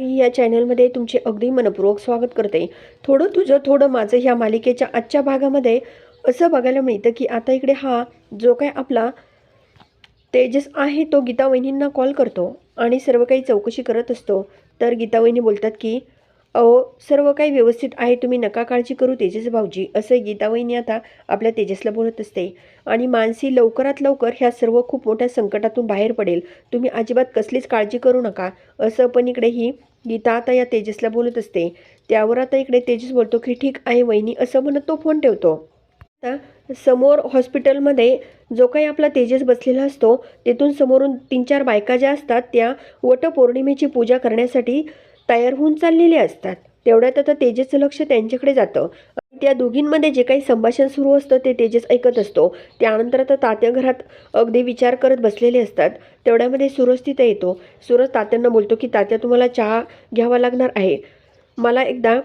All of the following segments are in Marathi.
या चॅनलमध्ये तुमचे अगदी मनपूर्वक स्वागत करते. थोडं तुझं थोडं माझं ह्या मालिकेच्या आजच्या भागामध्ये असं बघायला मिळतं की आता इकडे हा जो काय आपला तेजस आहे तो गीता वहिनींना कॉल करतो आणि सर्व काही चौकशी करत असतो. तर गीता वहिनी बोलतात की अहो सर्व काही व्यवस्थित आहे तुम्ही नका काळजी करू तेजस भाऊजी. असं गीता वहिनी आता आपल्या तेजसला बोलत असते. आणि मानसी लवकरात लवकर ह्या सर्व खूप मोठ्या संकटातून बाहेर पडेल. तुम्ही अजिबात कसलीच काळजी करू नका. असं पण इकडे ही गीता आता या तेजसला बोलत असते. त्यावर आता इकडे तेजस बोलतो की ठीक आहे वहिनी असं म्हणत तो फोन ठेवतो. आता समोर हॉस्पिटलमध्ये जो काही आपला तेजस बसलेला असतो तिथून समोरून तीन चार बायका ज्या असतात त्या वटपौर्णिमेची पूजा करण्यासाठी तयार होऊन चाललेले असतात. तेवढ्यात आता तेजसचं लक्ष त्यांच्याकडे जातं. त्या दोघींमध्ये जे काही संभाषण सुरू असतं ते तेजस ऐकत असतो. त्यानंतर आता तात्या घरात अगदी विचार करत बसलेले असतात. तेवढ्यामध्ये सूरज तिथे येतो. सूरज तात्यांना बोलतो की तात्या तुम्हाला चहा घ्यावा लागणार आहे. मला एकदा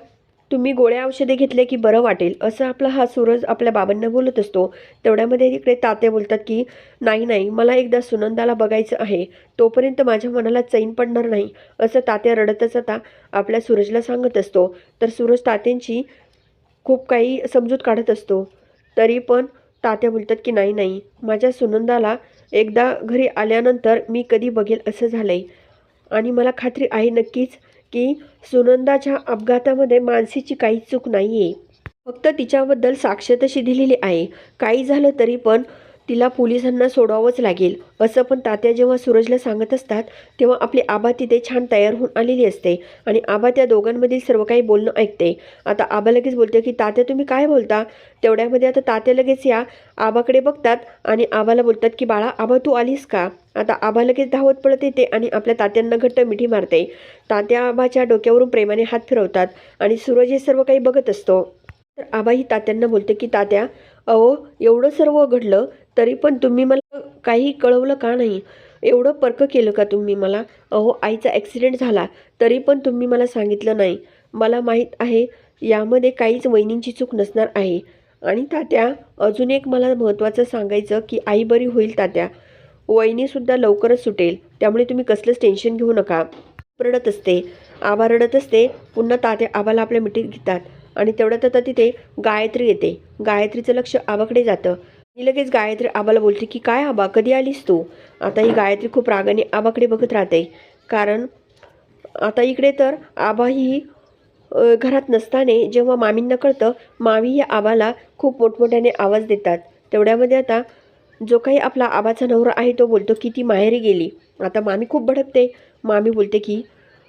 तुम्ही गोळ्या औषधे घेतले की बरं वाटेल असं आपला हा सूरज आपल्या बाबांना बोलत असतो. तेवढ्यामध्ये इकडे तात्या बोलतात की नाही नाही मला एकदा सुनंदाला बघायचं आहे. तोपर्यंत माझ्या मनाला चैन पडणार नाही. असं तात्या रडतच आता आपल्या सूरजला सांगत असतो. तर सूरज तात्यांची खूप काही समजूत काढत असतो. तरी पण तात्या बोलतात की नाही नाही माझ्या सुनंदाला एकदा घरी आल्यानंतर मी कधी बघेल असं झालं आहे आणि मला खात्री आहे नक्कीच की सुनंदाच्या अपघातामध्ये मानसीची काही चूक नाही आहे फक्त तिच्याबद्दल साक्ष तशी दिलेली आहे. काही झालं तरी पण तिला पोलिसांना सोडावंच लागेल. असं पण तात्या जेव्हा सूरजला सांगत असतात तेव्हा आपली आबा तिथे छान तयार होऊन आलेली असते आणि आबा त्या दोघांमधील सर्व काही बोलणं ऐकते. आता आबा लगेच बोलते की तात्या तुम्ही काय बोलता? तेवढ्यामध्ये आता तात्या लगेच या आबाकडे बघतात आणि आबाला बोलतात की बाळा आबा तू आलीस का? आता आबा लगेच धावत पळत येते आणि आपल्या तात्यांना घट्ट मिठी मारते. तात्या आबाच्या डोक्यावरून प्रेमाने हात फिरवतात आणि सूरज हे सर्व काही बघत असतो. तर आबा ही तात्यांना बोलते की तात्या अहो एवढं सर्व घडलं तरी पण तुम्ही मला काही कळवलं का नाही? एवढं पर्क केलं का तुम्ही मला? अहो आईचा ॲक्सिडेंट झाला तरी पण तुम्ही मला सांगितलं नाही. मला माहीत आहे यामध्ये काहीच वहिनींची चूक नसणार आहे. आणि तात्या अजून एक मला महत्त्वाचं सांगायचं की आई बरी होईल तात्या. वहिनीसुद्धा लवकरच सुटेल त्यामुळे तुम्ही कसलंच टेन्शन घेऊ नका. रडत असते. आबा रडत असते. पुन्हा तात्या आबाला आपल्या मिठीत घेतात. आणि तेवढ्यात आता तिथे गायत्री येते. गायत्रीचं लक्ष आबाकडे जातं. मी लगेच गायत्री आबाला बोलते की काय आबा कधी आलीस तू? आता ही गायत्री खूप रागाने आबाकडे बघत राहते. कारण आता इकडे तर आबा ही घरात नसताने जेव्हा मामींना कळतं मामी या आबाला खूप मोठमोठ्याने आवाज देतात. तेवढ्यामध्ये आता जो काही आपला आबाचा नवरा आहे तो बोलतो की ती माहेरी गेली. आता मामी खूप भडकते. मामी बोलते की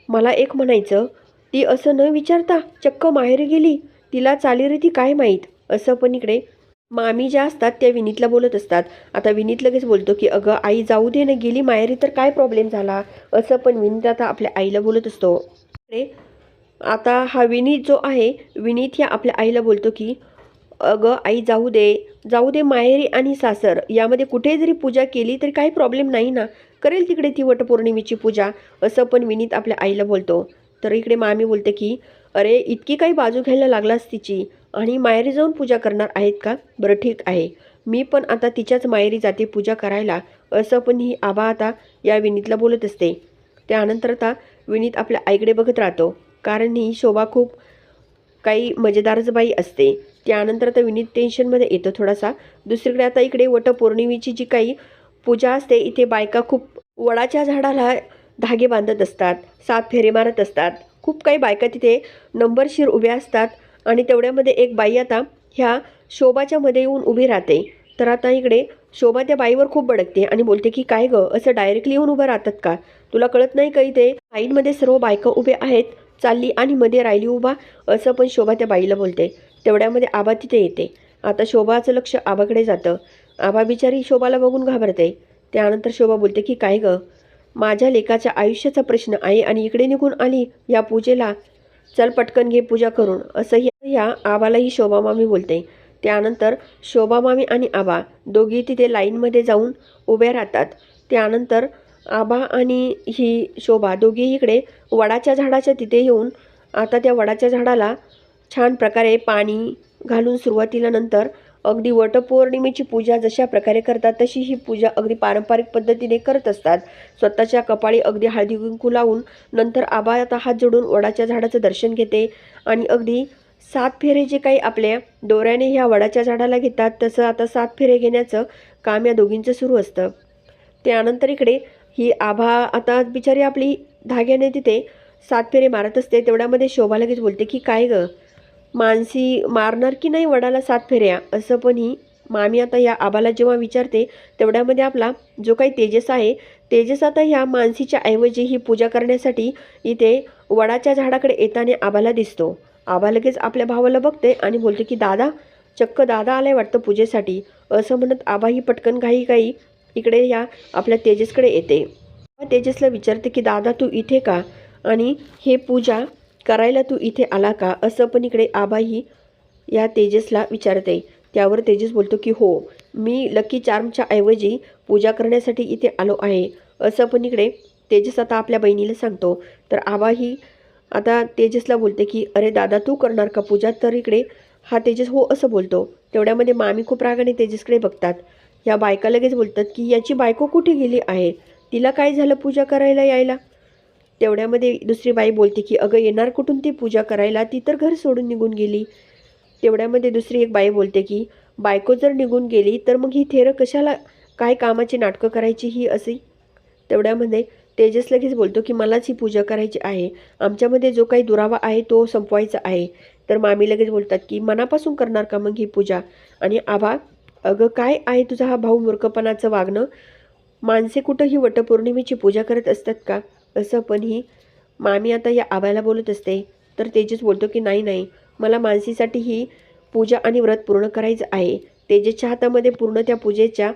मला एक म्हणायचं ती असं न विचारता चक्क माहेरी गेली. तिला चालीरीती काय माहीत? असं पण इकडे मामी ज्या असतात त्या विनीतला बोलत असतात. आता विनीत लगेच बोलतो की अगं आई जाऊ दे ना गेली माहेरी तर काय प्रॉब्लेम झाला? असं पण विनीत आता आपल्या आईला बोलत असतो. अरे आता हा विनीत जो आहे विनीत ह्या आपल्या आईला बोलतो की अगं आई जाऊ दे जाऊ दे माहेरी आणि सासर. यामध्ये कुठे जरी पूजा केली तरी काही प्रॉब्लेम नाही ना. करेल तिकडे ती वटपौर्णिमेची पूजा असं पण विनीत आपल्या आईला बोलतो. तर इकडे मामी बोलते की अरे इतकी काही बाजू घ्यायला लागलास तिची आणि माहेरी जाऊन पूजा करणार आहेत का? बरं ठीक आहे. मी पण आता तिच्याच माहेरी जाते पूजा करायला. असं पण ही आबा आता या विनीतला बोलत असते. त्यानंतर आता विनीत आपल्या आईकडे बघत राहतो. कारण ही शोभा खूप काही मजेदारच बाई असते. त्यानंतर आता विनीत टेन्शनमध्ये येतं थोडासा. दुसरीकडे आता इकडे वटपौर्णिमेची जी काही पूजा असते इथे बायका खूप वडाच्या झाडाला धागे बांधत असतात सात फेरे मारत असतात. खूप काही बायका तिथे नंबरशीर उभ्या असतात आणि तेवढ्यामध्ये एक बाई आता ह्या शोभाच्या मध्ये येऊन उभी राहते. तर आता इकडे शोभा त्या बाईवर खूप भडकते आणि बोलते की काय गं असं डायरेक्टली येऊन उभं राहतात का? तुला कळत नाही का इथे? लाईनमध्ये सर्व बायका उभे आहेत चालली आणि मध्ये राहिली उभा असं पण शोभा त्या बाईला बोलते. तेवढ्यामध्ये आबा तिथे येते. आता शोभाचं लक्ष आबाकडे जातं. आबा बिचारी शोभाला बघून घाबरते. त्यानंतर शोभा बोलते की काय गं माझ्या लेकाच्या आयुष्याचा प्रश्न आहे आणि इकडे निघून आली या पूजेला. चल पटकन घे पूजा करून. असंही या आबालाही शोभा मामी बोलते. त्यानंतर शोभा मामी आणि आबा दोघी तिथे लाईनमध्ये जाऊन उभ्या राहतात. त्यानंतर आबा आणि ही शोभा दोघी इकडे वडाच्या झाडाच्या तिथे येऊन आता त्या वडाच्या झाडाला छान प्रकारे पाणी घालून सुरुवातीला नंतर अगदी वटपौर्णिमेची पूजा जशा प्रकारे करतात तशी ही पूजा अगदी पारंपरिक पद्धतीने करत असतात. स्वतःच्या कपाळी अगदी हळदी कुंकू लावून नंतर आबाळात आता हात जोडून वडाच्या झाडाचं दर्शन घेते आणि अगदी सात फेरे जे काही आपल्या दोऱ्याने ह्या वडाच्या झाडाला घेतात तसं आता सात फेरे घेण्याचं काम या दोघींचं सुरू असतं. त्यानंतर इकडे ही आभा आता बिचारी आपली धाग्याने तिथे सात फेरे मारत असते तेवढ्यामध्ये शोभा लगेच बोलते की काय गं? मानसी मारणार की नाही वडाला सात फेऱ्या? असं पण ही मामी आता या आबाला जेव्हा विचारते तेवढ्यामध्ये आपला जो काही तेजस आहे तेजस आता ह्या मानसीच्या ऐवजी ही पूजा करण्यासाठी इथे वडाच्या झाडाकडे येताना आबाला दिसतो. आबा लगेच आपल्या भावाला बघते आणि बोलते की दादा चक्क दादा आलाय वाटतं पूजेसाठी. असं म्हणत आबा ही पटकन घाई घाई इकडे या आपल्या तेजसकडे येते. तेजसला विचारते की दादा तू इथे का? आणि हे पूजा करायला तू इथे आला का? असं पण इकडे आबाही या तेजसला विचारते. त्यावर तेजस बोलतो की हो मी लकी चार्मच्या ऐवजी पूजा करण्यासाठी इथे आलो आहे. असं पण इकडे तेजस आता आपल्या बहिणीला सांगतो. तर आबाही आता तेजसला बोलते की अरे दादा तू करणार का पूजा? तर इकडे हा तेजस हो असं बोलतो. तेवढ्यामध्ये मामी खूप रागाने तेजसकडे बघतात. या बायका लगेच बोलतात की याची बायको कुठे गेली आहे? तिला काय झालं पूजा करायला यायला? तेवढ्यामध्ये दुसरी बाई बोलते की अगं येणार कुठून ती पूजा करायला? ती तर घर सोडून निघून गेली. तेवढ्यामध्ये दुसरी एक बाई बोलते की बायको जर निघून गेली तर मग ही थेरं कशाला काय कामाची नाटकं करायची ही असे तेवढ्यामध्ये तेजस लगेच बोलतो की मलाच ही पूजा करायची आहे. आमच्यामध्ये जो काही दुरावा आहे तो संपवायचा आहे. तर मामी लगेच बोलतात की मनापासून करणार का मग ही पूजा? आणि आभा अगं काय आहे तुझा हा भाऊ मूर्खपणाचं वागणं? माणसे कुठं ही वटपौर्णिमेची पूजा करत असतात का? असं पण ही मामी आता या आबाला बोलत असते. तर तेजस बोलतो की नाही नाही मला मानसीसाठी ही पूजा आणि व्रत पूर्ण करायचं आहे. तेजसच्या हातामध्ये पूर्ण त्या पूजेच्या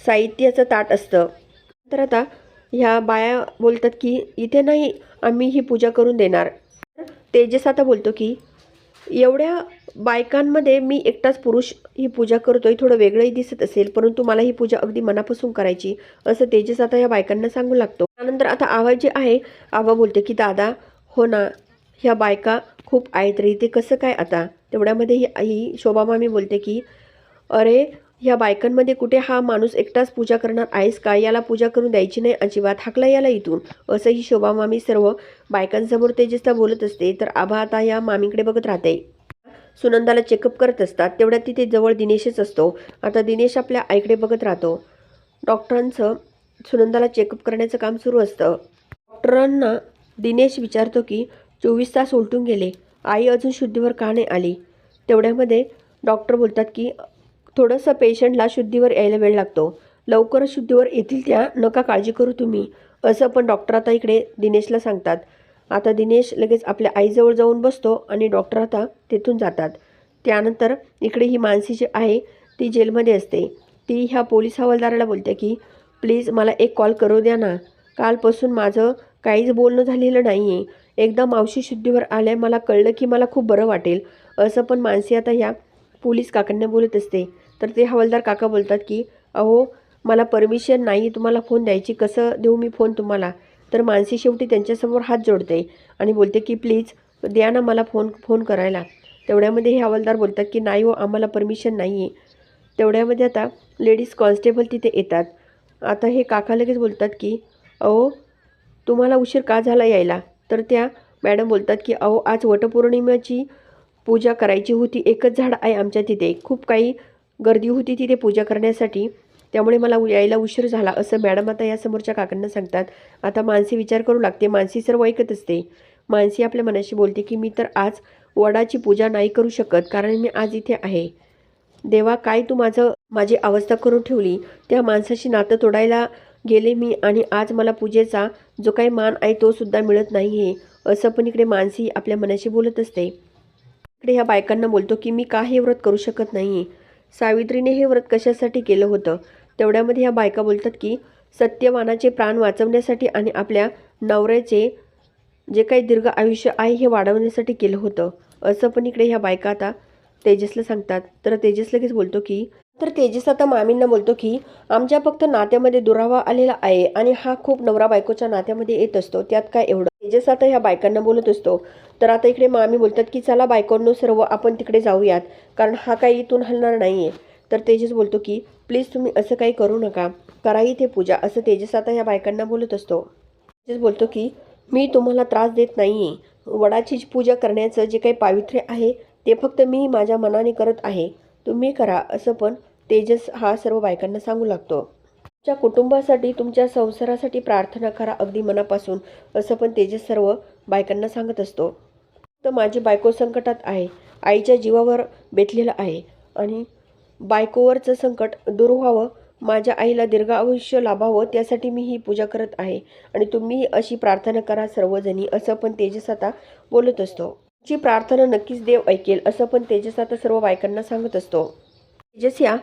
साहित्याचं ताट असतं. तर आता ह्या बाया बोलतात की इथे नाही आम्ही ही पूजा करून देणार. तेजस आता बोलतो की एवढ्या बायकांमध्ये मी एकटाच पुरुष ही पूजा करतोय थोडं वेगळंही दिसत असेल परंतु मला ही पूजा अगदी मनापासून करायची. असं तेजस आता या बायकांना सांगू लागतो. त्यानंतर आता आवा जे आहे आवा बोलते की दादा हो ना ह्या बायका खूप आहेत रे ते कसं काय आता? तेवढ्यामध्ये ही आई शोभा मामी बोलते की अरे ह्या बायकांमध्ये कुठे हा माणूस एकटाच पूजा करणार आहेस का? याला पूजा करून द्यायची नाही अजिबात हाकला याला इथून. असं ही शोभा मामी सर्व बायकांसमोर तेजस्ता बोलत असते. तर आभा आता या मामीकडे बघत राहते. सुनंदाला चेकअप करत असतात. तेवढ्यात तिथे जवळ दिनेशच असतो. आता दिनेश आपल्या आईकडे बघत राहतो. डॉक्टरांचं सुनंदाला चेकअप करण्याचं काम सुरू असतं. डॉक्टरांना दिनेश विचारतो की चोवीस तास उलटून गेले. आई अजून शुद्धीवर का नाही आली? तेवढ्यामध्ये डॉक्टर बोलतात की थोडंसं पेशंटला शुद्धीवर यायला वेळ लागतो. लवकरच शुद्धीवर येतील त्या नका काळजी करू तुम्ही. असं पण डॉक्टर आता इकडे दिनेशला सांगतात. आता दिनेश लगेच आपल्या आईजवळ जाऊन बसतो आणि डॉक्टर आता तिथून जातात. त्यानंतर इकडे ही मानसी जी आहे ती जेलमध्ये असते. ती ह्या पोलीस हवालदाराला बोलते की प्लीज मला एक कॉल करू द्या ना. कालपासून माझं काहीच बोलणं झालेलं नाही आहे एकदा मावशी शुद्धीवर आल्या मला कळलं की मला खूप बरं वाटेल. असं पण माणसे आता ह्या पोलीस काकांना बोलत असते. तर ते हवालदार काका बोलतात की अहो मला परमिशन नाही तुम्हाला फोन द्यायची कसं देऊ मी फोन तुम्हाला? तर मानसी शेवटी त्यांच्यासमोर हात जोडते आणि बोलते की प्लीज द्या ना मला फोन फोन करायला. तेवढ्यामध्ये हे हवालदार बोलतात की नाही हो आम्हाला परमिशन नाही आहे तेवढ्यामध्ये आता लेडीज कॉन्स्टेबल तिथे येतात. आता हे काका लगेच बोलतात की अहो तुम्हाला उशीर का झाला यायला? तर त्या मॅडम बोलतात की अहो आज वटपौर्णिमेची पूजा करायची होती. एकच झाड आहे आमच्या तिथे. खूप काही गर्दी होती तिथे पूजा करण्यासाठी. त्यामुळे मला उ- यायला उशीर झाला असं मॅडम आता या समोरच्या काकांना सांगतात. आता मानसी विचार करू लागते. मानसी सर्व ऐकत असते. मानसी आपल्या मनाशी बोलते की मी तर आज वडाची पूजा नाही करू शकत कारण मी आज इथे आहे. देवा काय तू माझं माझी अवस्था करून ठेवली? त्या माणसाशी नातं तोडायला गेले मी आणि आज मला पूजेचा जो काही मान आहे तो सुद्धा मिळत नाही आहे असं पण इकडे मानसी आपल्या मनाशी बोलत असते. इकडे ह्या बायकांना बोलतो की मी का हे व्रत करू शकत नाही सावित्रीने हे व्रत कशासाठी केलं होतं? तेवढ्यामध्ये ह्या बायका बोलतात की सत्यवानाचे प्राण वाचवण्यासाठी आणि आपल्या नवऱ्याचे जे काही दीर्घ आयुष्य आहे हे वाढवण्यासाठी केलं होतं. असं पण इकडे ह्या बायका आता तेजसला सांगतात. तर तेजस लगेच बोलतो की तर तेजस आता मामींना बोलतो की आमच्या फक्त नात्यामध्ये दुरावा आलेला आहे आणि हा खूप नवरा बायकोच्या नात्यामध्ये येत असतो. त्यात काय एवढं? तेजस आता ह्या बायकांना बोलत असतो. तर आता इकडे मामी बोलतात की चला बायकोंनो सर्व आपण तिकडे जाऊयात. कारण हा काही इथून हलणार नाही आहे तर तेजस बोलतो की प्लीज तुम्ही असं काही करू नका. करा इथे पूजा. असं तेजस आता ह्या बायकांना बोलत असतो. तेजस बोलतो की मी तुम्हाला त्रास देत नाही आहे वडाची पूजा करण्याचं जे काही पावित्र्य आहे ते फक्त मी माझ्या मनाने करत आहे. तुम्ही करा असं पण तेजस हा सर्व बायकांना सांगू लागतो. तुमच्या कुटुंबासाठी तुमच्या संसारासाठी प्रार्थना करा अगदी मनापासून असं पण तेजस सर्व बायकांना सांगत असतो. तर माझी बायको संकटात आहे. आईच्या जीवावर बेतलेलं आहे. आणि बायकोवरचं संकट दूर व्हावं माझ्या आईला दीर्घ आयुष्य लाभावं त्यासाठी मी ही पूजा करत आहे. आणि तुम्ही अशी प्रार्थना करा सर्वजणी असं पण तेजस आता बोलत असतो. जी प्रार्थना नक्कीच देव ऐकेल असं पण तेजस आता सर्व बायकांना सांगत असतो. तेजस या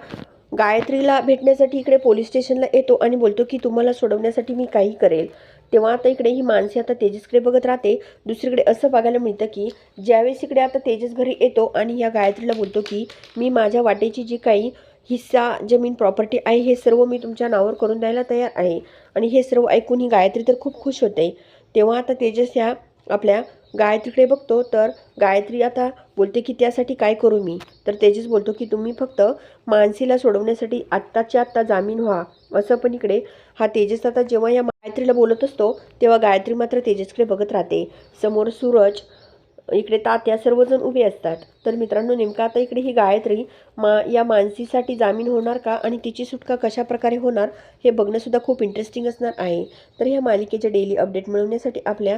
गायत्रीला भेटण्यासाठी इकडे पोलीस स्टेशनला येतो आणि बोलतो की तुम्हाला सोडवण्यासाठी मी काही करेल. तेव्हा आता इकडे ही माणसे आता तेजसकडे बघत राहते. दुसरीकडे असं बघायला मिळतं की ज्यावेळेस इकडे आता तेजस घरी येतो आणि या गायत्रीला बोलतो की मी माझ्या वाटेची जी काही हिस्सा जमीन प्रॉपर्टी आहे हे सर्व मी तुमच्या नावावर करून द्यायला तयार आहे. आणि हे सर्व ऐकून ही गायत्री तर खूप खुश होते. तेव्हा आता तेजस ह्या आपल्या गायत्रीकडे बघतो तर गायत्री आता बोलते की त्यासाठी काय करू मी? तर तेजस बोलतो की तुम्ही फक्त मानसीला सोडवण्यासाठी आत्ताच्या आत्ता जामीन व्हा. असं पण इकडे हा तेजस आता जेव्हा या गायत्रीला बोलत असतो तेव्हा गायत्री मात्र तेजसकडे बघत राहते. समोर सूरज इकडे तात्या सर्वजण उभे असतात. तर मित्रांनो नेमकं आता इकडे ही गायत्री मा या मानसीसाठी जामीन होणार का आणि तिची सुटका कशा प्रकारे होणार हे बघणंसुद्धा खूप इंटरेस्टिंग असणार आहे. तर ह्या मालिकेचे डेली अपडेट मिळवण्यासाठी आपल्या